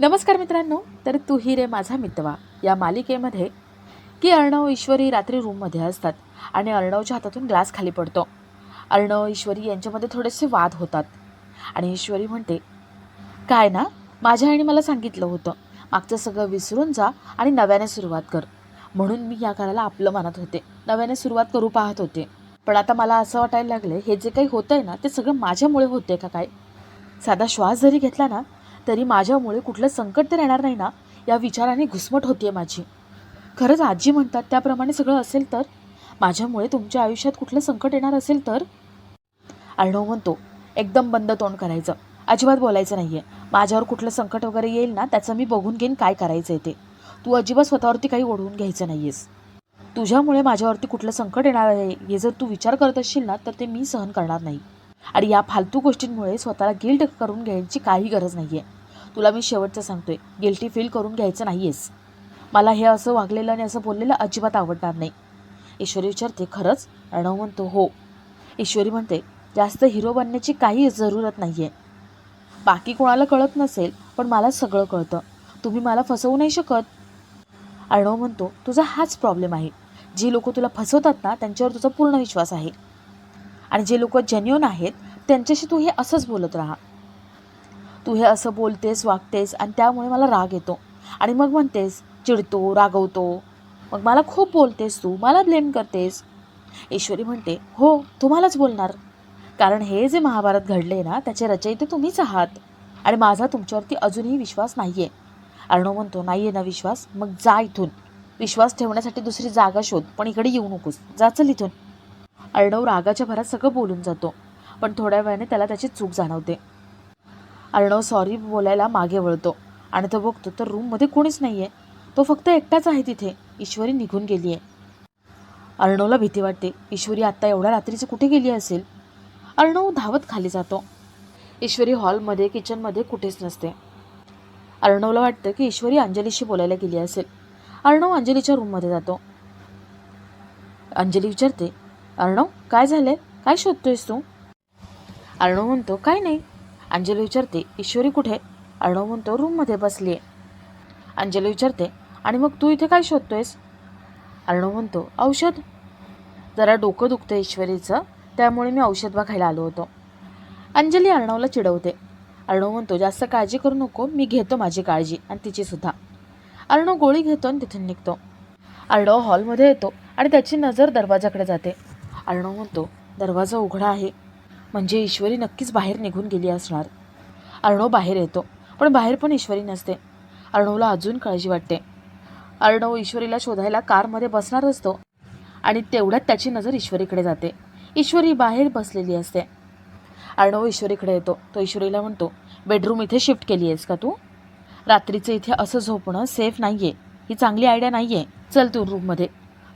नमस्कार मित्रांनो तर तू ही रे माझा मितवा. या मालिकेमध्ये की अर्णव ईश्वरी रात्री रूममध्ये असतात आणि अर्णवच्या हातातून ग्लास खाली पडतो. अर्णव ईश्वरी यांच्यामध्ये थोडेसे वाद होतात आणि ईश्वरी म्हणते काय ना माझ्या आईने मला सांगितलं होतं. मागचं सगळं विसरून जा आणि नव्याने सुरुवात कर. म्हणून मी या करायला आपलं मानत होते. नव्याने सुरुवात करू पाहत होते. पण आता मला असं वाटायला लागलं हे जे काही होतं आहे ना ते सगळं माझ्यामुळे होते का काय? साधा श्वास जरी घेतला ना तरी माझ्यामुळे कुठलं संकट तर येणार नाही ना? या विचाराने घुसमट होती माझी. खरंच आजी म्हणतात त्याप्रमाणे सगळं असेल तर? माझ्यामुळे तुमच्या आयुष्यात कुठलं संकट येणार असेल तर? अर्णव म्हणतो एकदम बंद तोंड करायचं. अजिबात बोलायचं नाही आहे माझ्यावर कुठलं संकट वगैरे येईल ना त्याचं मी बघून घेईन काय करायचं आहे ते. तू अजिबात स्वतःवरती काही ओढवून घ्यायचं नाही आहेस तुझ्यामुळे माझ्यावरती कुठलं संकट येणार आहे हे जर तू विचार करत असशील ना तर ते मी सहन करणार नाही. आणि या फालतू गोष्टींमुळे स्वतःला गिल्ट करून घ्यायची काही गरज नाही आहे तुला मी शेवटचं सांगतोय गिल्टी फील करून घ्यायचं नाही आहेस मला हे असं वागलेलं आणि असं बोललेलं अजिबात आवडणार नाही. ईश्वरी विचारते खरंच? अणव म्हणतो हो. ईश्वरी म्हणते जास्त हिरो बनण्याची काही जरूरत नाही आहे बाकी कोणाला कळत नसेल पण मला सगळं कळतं. तुम्ही मला फसवू नाही शकत. अर्णव म्हणतो तुझा हाच प्रॉब्लेम आहे. जी लोक तुला फसवतात ना त्यांच्यावर तुझा पूर्ण विश्वास आहे. आणि जे लोक जेन्युन आहेत त्यांच्याशी तू हे असंच बोलत राहा. तू हे असं बोलतेस वागतेस आणि त्यामुळे मला राग येतो. आणि मग म्हणतेस चिडतो रागवतो. मग मला खूप बोलतेस तू मला ब्लेम करतेस. ईश्वरी म्हणते हो तुम्हालाच बोलणार. कारण हे जे महाभारत घडले ना त्याचे रचयिते तुम्हीच आहात. आणि माझा तुमच्यावरती अजूनही विश्वास नाही आहे अर्णव म्हणतो नाही आहे ना विश्वास? मग जा इथून. विश्वास ठेवण्यासाठी दुसरी जागा शोध पण इकडे येऊ नकोस. जा चल इथून. अर्णव रागाच्या भरात सगळं बोलून जातो. पण थोड्या वेळाने त्याला त्याची चूक जाणवते. अर्णव सॉरी बोलायला मागे वळतो. आणि तो बघतो तर रूममध्ये कोणीच नाही आहे तो फक्त एकटाच आहे तिथे. ईश्वरी निघून गेली आहे अर्णवला भीती वाटते. ईश्वरी आत्ता एवढ्या रात्रीची कुठे गेली असेल? अर्णव धावत खाली जातो. ईश्वरी हॉलमध्ये किचनमध्ये कुठेच नसते. अर्णवला वाटतं की ईश्वरी अंजलीशी बोलायला गेली असेल. अर्णव अंजलीच्या रूममध्ये जातो. अंजली विचारते अर्णव काय झालंय? काय शोधतोयस तू? अर्णव म्हणतो काय नाही. अंजली विचारते ईश्वरी कुठे? अर्णव म्हणतो रूममध्ये बसली आहे अंजली विचारते आणि मग तू इथे काय शोधतोयस? अर्णव म्हणतो औषध. जरा डोकं दुखतं ईश्वरीचं त्यामुळे मी औषध बघायला आलो होतो. अंजली अर्णवला चिडवते. अर्णव म्हणतो जास्त काळजी करू नको मी घेतो माझी काळजी आणि तिची सुद्धा. अर्णव गोळी घेतो आणि तिथून निघतो. अर्णव हॉलमध्ये येतो आणि त्याची नजर दरवाजाकडे जाते. अर्णव म्हणतो दरवाजा उघडा आहे. म्हणजे ईश्वरी नक्कीच बाहेर निघून गेली असणार. अर्णव बाहेर येतो पण बाहेर पण ईश्वरी नसते. अर्णवला अजून काळजी वाटते. अर्णव ईश्वरीला शोधायला कारमध्ये बसणार असतो आणि तेवढ्यात त्याची नजर ईश्वरीकडे जाते. ईश्वरी बाहेर बसलेली असते. अर्णव ईश्वरीकडे येतो. तो ईश्वरीला म्हणतो बेडरूम इथे शिफ्ट केली आहेस का तू? रात्रीचं इथे असं झोपणं सेफ नाही आहे ही चांगली आयडिया नाही आहे चल तू रूममध्ये.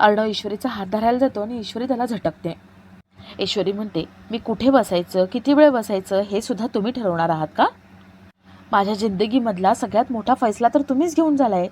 अर्णव ईश्वरीचा हात धरायला जातो आणि ईश्वरी त्याला झटकते. ईश्वरी म्हणते मी कुठे बसायचं? किती वेळ बसायचं? हे सुद्धा तुम्ही ठरवणार आहात का? माझ्या जिंदगीमधला सगळ्यात मोठा फैसला तर तुम्हीच घेऊन झालाय.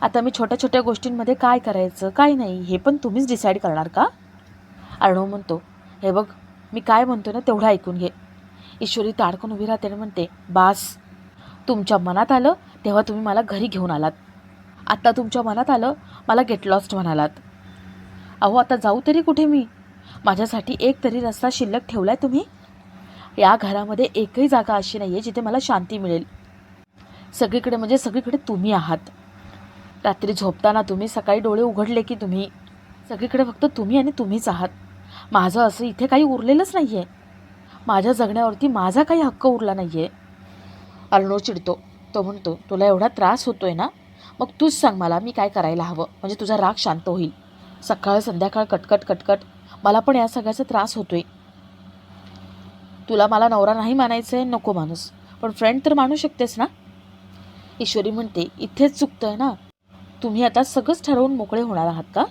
आता मी छोट्या छोट्या गोष्टींमध्ये काय करायचं काय नाही हे पण तुम्हीच डिसाईड करणार का? अर्णव म्हणतो हे बघ मी काय म्हणतो ना तेवढं ऐकून घे. ईश्वरी ताडकून उभी राहते आणि म्हणते बास तुमच्या मनात आलं तेव्हा तुम्ही मला घरी घेऊन आलात. आत्ता तुमच्या मनात आलं मला गेट लॉस्ट म्हणालात. अहो आता जाऊ तरी कुठे मी? माझ्यासाठी एक तरी रस्ता शिल्लक ठेवला आहे तुम्ही? या घरामध्ये एकही जागा अशी नाही आहे जिथे मला शांती मिळेल. सगळीकडे म्हणजे सगळीकडे तुम्ही आहात. रात्री झोपताना तुम्ही सकाळी डोळे उघडले की तुम्ही. सगळीकडे फक्त तुम्ही आणि तुम्हीच आहात. माझं असं इथे काही उरलेलंच नाही आहे माझ्या जगण्यावरती माझा काही हक्क उरला नाही आहे अर्णो चिडतो. तो म्हणतो तुला एवढा त्रास होतोय ना? मग तूच सांग मला मी काय करायला हवं. म्हणजे तुझा राग शांत होईल. सकाळ संध्याकाळ कटकट कटकट. मला पण या सगळ्याचा त्रास होतोय. तुला मला नवरा नाही मानायचं आहे नको माणूस. पण फ्रेंड तर मानू शकतेस ना? ईश्वरी म्हणते इथेच चुकतंय ना? तुम्ही आता सगळंच ठरवून मोकळे होणार आहात का?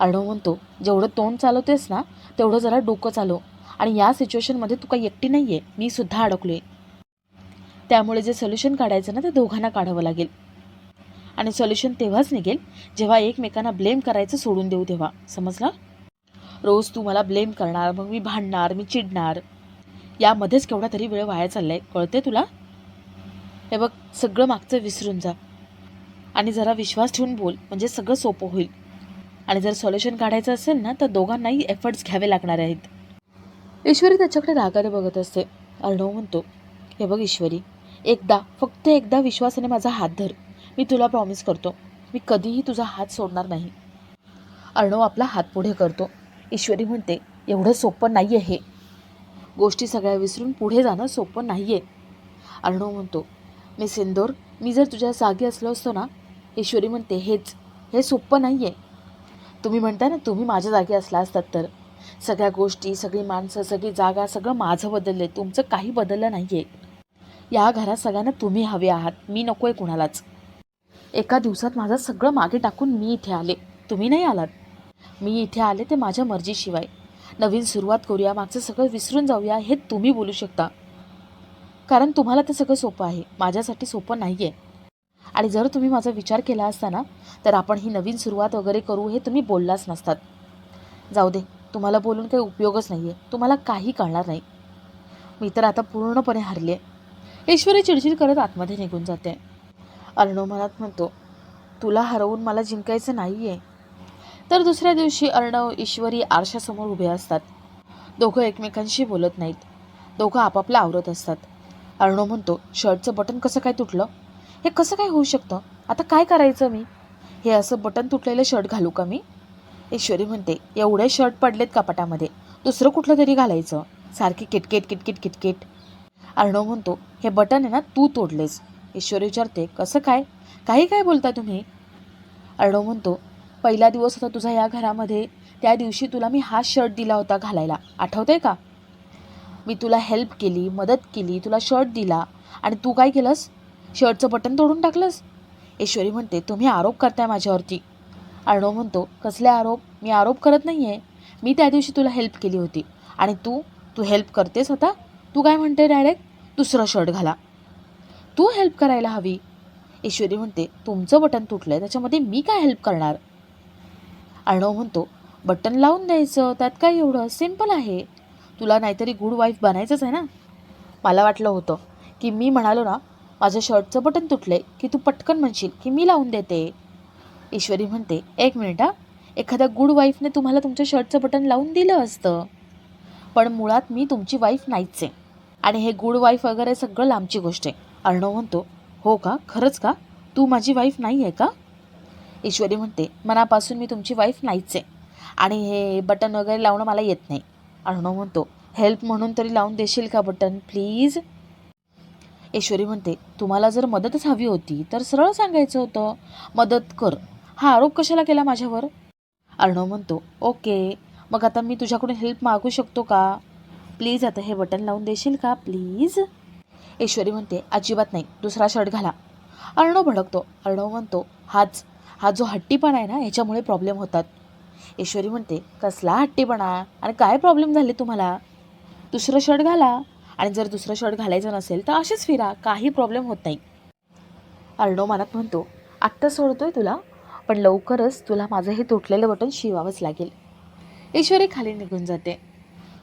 अर्णव म्हणतो जेवढं तोंड चालवतेस ना तेवढं जरा डोकं चालव. आणि या सिच्युएशनमध्ये तू काही एकटी नाही आहे मी सुद्धा अडकलो आहे त्यामुळे जे सोल्युशन काढायचं ना ते दोघांना काढावं लागेल. आणि सोल्युशन तेव्हाच निघेल जेव्हा एकमेकांना ब्लेम करायचं सोडून देऊ तेव्हा. समजला? रोज तू मला ब्लेम करणार मग मी भांडणार मी चिडणार. यामध्येच केवढा तरी वेळ वाया चाललाय कळते तुला? हे बघ सगळं मागचं विसरून जा. आणि जरा विश्वास ठेवून बोल म्हणजे सगळं सोपं होईल. आणि जर सॉल्युशन काढायचं असेल ना तर दोघांनाही एफर्ट्स घ्यावे लागणार आहेत. ईश्वरी त्याच्याकडे रागाने बघत असते. अर्णव म्हणतो हे बघ ईश्वरी एकदा फक्त एकदा विश्वासाने माझा हात धर. मी तुला प्रॉमिस करतो मी कधीही तुझा हात सोडणार नाही. अर्णव आपला हात पुढे करतो. ईश्वरी म्हणते एवढं सोपं नाही आहे हे. गोष्टी सगळ्या विसरून पुढे जाणं सोपं नाही आहे अर्णव म्हणतो मी सिंदोर मी जर तुझ्या जागी असलो असतो ना? ईश्वरी म्हणते हेच हे सोपं नाही आहे तुम्ही म्हणता ना तुम्ही माझ्या जागी असला असतात तर. सगळ्या गोष्टी सगळी माणसं सगळी जागा सगळं माझं बदललं आहे तुमचं काही बदललं नाही आहे या घरात सगळ्यांना तुम्ही हवे आहात. मी नको आहे कुणालाच. एका दिवसात माझं सगळं मागे टाकून मी इथे आले. तुम्ही नाही आलात. मी इथे आले ते माझ्या मर्जीशिवाय. नवीन सुरुवात करूया मागचं सगळं विसरून जाऊया हे तुम्ही बोलू शकता. कारण तुम्हाला ते सगळं सोपं आहे. माझ्यासाठी सोपं नाही आहे आणि जर तुम्ही माझा विचार केला असता ना तर आपण ही नवीन सुरुवात वगैरे करू हे तुम्ही बोललाच नसतात. जाऊ दे तुम्हाला बोलून काही उपयोगच नाही आहे तुम्हाला काही कळणार नाही. मी तर आता पूर्णपणे हरले. आहे ईश्वरी चिडचिड करत आतमध्ये निघून जाते. अर्णव मनात म्हणतो तुला हरवून मला जिंकायचं नाही आहे तर दुसऱ्या दिवशी अर्णव ईश्वरी आरशासमोर उभे असतात. दोघं एकमेकांशी बोलत नाहीत. दोघं आपापलं आवरत असतात. अर्णव म्हणतो शर्टचं बटन कसं काय तुटलं? हे कसं काय होऊ शकतं? आता काय करायचं मी? हे असं बटन तुटलेलं शर्ट घालू का मी? ईश्वरी म्हणते एवढे शर्ट पडलेत कपाटामध्ये दुसरं कुठलं तरी घालायचं? सारखी किटकिट किटकिट किटकिट. अर्णव म्हणतो हे बटन आहे ना तू तोडलेस. ईश्वरी विचारते कसं काय? काही काय बोलता तुम्ही? अर्णव म्हणतो पहिला दिवस होता तुझा या घरामध्ये. त्या दिवशी तुला मी हा शर्ट दिला होता घालायला. आठवतंय का? मी तुला हेल्प केली मदत केली तुला शर्ट दिला. आणि तू काय केलंस? शर्टचं बटन तोडून टाकलंस? ईश्वरी म्हणते तुम्ही आरोप करताय माझ्यावरती. अर्णव म्हणतो कसले आरोप? मी आरोप करत नाही आहे मी त्या दिवशी तुला हेल्प केली होती. आणि तू? तू हेल्प करतेस आता? तू काय म्हणते डायरेक्ट? दुसरं शर्ट घाला. तू हेल्प करायला हवी. ईश्वरी म्हणते तुमचं बटन तुटलं आहे त्याच्यामध्ये मी काय हेल्प करणार? अर्णव म्हणतो बटन लावून द्यायचं त्यात काय एवढं? सिंपल आहे. तुला नाहीतरी गुड वाईफ बनायचंच आहे ना? मला वाटलं होतं की मी म्हणालो ना माझ्या शर्टचं बटन तुटलं आहे की तू पटकन म्हणशील की मी लावून देते. ईश्वरी म्हणते एक मिनिट हा. एखाद्या गुड वाईफने तुम्हाला तुमच्या शर्टचं बटन लावून दिलं असतं. पण मुळात मी तुमची वाईफ नाहीच आहे आणि हे गुड वाईफ वगैरे सगळं लांबची गोष्ट आहे. अर्णव म्हणतो हो का? खरंच का? तू माझी वाईफ नाही आहे का? ईश्वरी म्हणते मनापासून मी तुमची वाईफ नाहीच आहे आणि हे बटन वगैरे लावणं मला येत नाही. अर्णव म्हणतो हेल्प म्हणून तरी लावून देशील का बटन प्लीज ईश्वरी म्हणते तुम्हाला जर मदतच हवी होती तर सरळ सांगायचं होतं. मदत कर. हा आरोप कशाला केला माझ्यावर? अर्णव म्हणतो ओके. मग आता मी तुझ्याकडून हेल्प मागू शकतो का? प्लीज आता हे बटन लावून देशील का? प्लीज ईश्वरी म्हणते अजिबात नाही दुसरा शर्ट घाला. अर्णव भडकतो. अर्णव म्हणतो हाच हा जो हट्टीपणा आहे ना ह्याच्यामुळे प्रॉब्लेम होतात. ईश्वरी म्हणते कसला हट्टीपणा? आणि काय प्रॉब्लेम झाले तुम्हाला? दुसरं शर्ट घाला. आणि जर दुसरं शर्ट घालायचं नसेल तर असेच फिरा काही प्रॉब्लेम होत नाही. अर्णव मनात म्हणतो आत्ता सोडतोय तुला पण लवकरच तुला माझं हे तुटलेलं बटन शिवावंच लागेल. ईश्वरी खाली निघून जाते.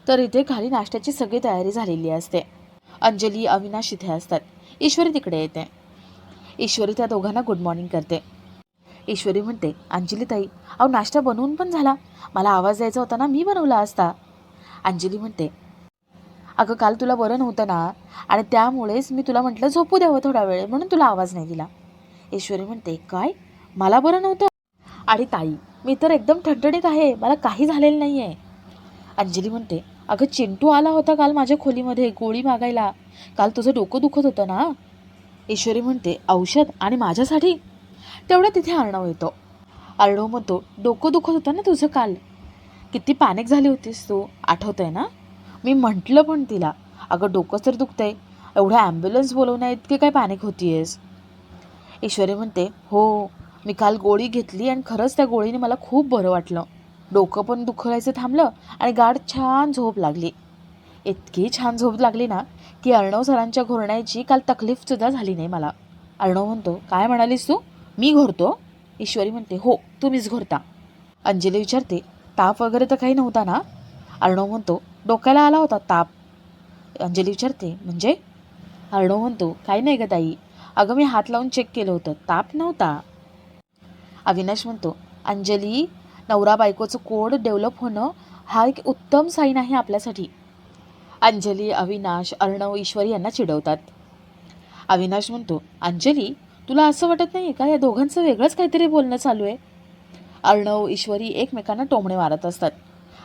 तर इथे खाली नाश्त्याची सगळी तयारी झालेली असते. अंजली अविनाश इथे असतात. ईश्वरी तिकडे येते. ईश्वरी त्या दोघांना गुड मॉर्निंग करते. ईश्वरी म्हणते अंजली ताई अहो नाश्ता बनवून पण झाला. मला आवाज द्यायचा होता ना मी बनवला असता. अंजली म्हणते अगं काल तुला बरं नव्हतं ना आणि त्यामुळेच मी तुला म्हटलं झोपू द्यावं थोडा वेळ म्हणून तुला आवाज नाही दिला. ईश्वरी म्हणते काय? मला बरं नव्हतं? आणि ताई मी तर एकदम ठणठणीत आहे मला काही झालेलं नाही आहे अंजली म्हणते अगं चिंटू आला होता काल माझ्या खोलीमध्ये गोळी मागायला. काल तुझं डोकं दुखत होतं ना? ईश्वरी म्हणते औषध आणि माझ्यासाठी? तेवढं तिथे अर्णव येतो. अर्णव म्हणतो डोकं दुखत होतं ना तुझं काल? किती पॅनिक झाली होतीस तू आठवत आहे ना? मी म्हटलं पण तिला अगं डोकं तर दुखतंय. एवढं ॲम्ब्युलन्स बोलवण्या इतके काय पॅनिक होतीयस? ईश्वरी म्हणते हो मी काल गोळी घेतली आणि खरंच त्या गोळीने मला खूप बरं वाटलं. डोकं पण दुखायचं थांबलं आणि गाढ छान झोप लागली. इतकी छान झोप लागली ना की अर्णव सरांच्या घोरण्याची काल तकलीफसुद्धा झाली नाही मला. अर्णव म्हणतो काय म्हणालीस तू? मी घोरतो? ईश्वरी म्हणते हो तुम्हीच घोरता. अंजली विचारते ताप वगैरे तर काही नव्हता ना? अर्णव म्हणतो डोक्याला आला होता ताप. अंजली विचारते म्हणजे? अर्णव म्हणतो काही नाही ग ताई. अगं मी हात लावून चेक केलं होतं. ताप नव्हता. अविनाश म्हणतो अंजली नवरा बायकोचं कोड डेव्हलप होणं हा एक उत्तम साईन आहे आपल्यासाठी. अंजली अविनाश अर्णव ईश्वरी यांना चिडवतात. अविनाश म्हणतो अंजली तुला असं वाटत नाही का? या दोघांचं वेगळंच काहीतरी बोलणं चालू आहे. अर्णव ईश्वरी एकमेकांना टोमणे मारत असतात.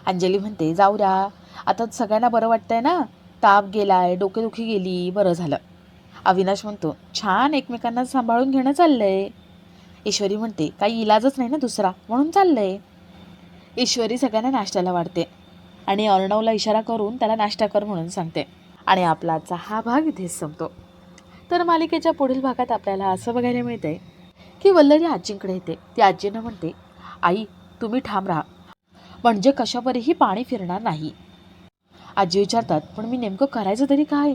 अंजली म्हणते जाऊ द्या. आता सगळ्यांना बरं वाटतंय ना? ताप गेलाय डोकेदुखी गेली बरं झालं. अविनाश म्हणतो छान एकमेकांना सांभाळून घेणं चाललंय. ईश्वरी म्हणते काही इलाजच नाही ना दुसरा म्हणून चाललंय. ईश्वरी सगळ्यांना नाश्त्याला वाढते. आणि अर्णवला इशारा करून त्याला नाश्ता कर म्हणून सांगते. आणि आपला आजचा हा भाग इथेच संपतो. तर मालिकेच्या पुढील भागात आपल्याला असं बघायला मिळतंय की वल्लरी आजींकडे येते. ती आजीनं म्हणते आई तुम्ही ठाम राहा. म्हणजे कशावरही पाणी फिरणार नाही. आजी विचारतात पण मी नेमकं करायचं तरी काय?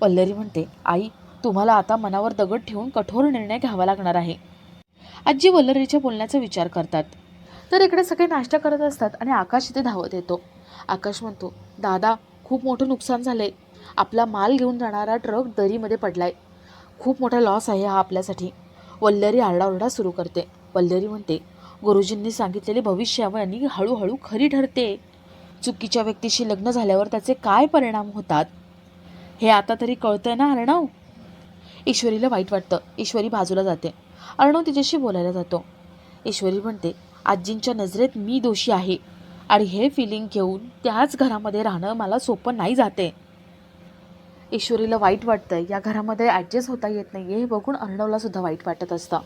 वल्लरी म्हणते आई तुम्हाला आता मनावर दगड ठेवून कठोर निर्णय घ्यावा लागणार आहे. आजी वल्लरीच्या बोलण्याचा विचार करतात. तर इकडे सगळे नाश्ता करत असतात आणि आकाश इथे धावत येतो. आकाश म्हणतो दादा खूप मोठं नुकसान झालं आहे आपला माल घेऊन जाणारा ट्रक दरीमध्ये पडला आहे खूप मोठा लॉस आहे हा आपल्यासाठी. वल्लरी आरडाओरडा सुरू करते. वल्लरी म्हणते गुरुजींनी सांगितलेली भविष्यवाणी हळूहळू खरी ठरते. चुकीच्या व्यक्तीशी लग्न झाल्यावर त्याचे काय परिणाम होतात? हे आता तरी कळतंय ना अर्णव? ईश्वरीला वाईट वाटतं. ईश्वरी बाजूला जाते. अर्णव तिच्याशी बोलायला जातो. ईश्वरी म्हणते आजींच्या नजरेत मी दोषी आहे. आणि हे फिलिंग घेऊन त्याच घरामध्ये राहणं मला सोपं नाही जाते. ईश्वरीला वाईट वाटतं या घरामध्ये ॲडजस्ट होता येत नाही हे बघून अर्णवला सुद्धा वाईट वाटत असतं.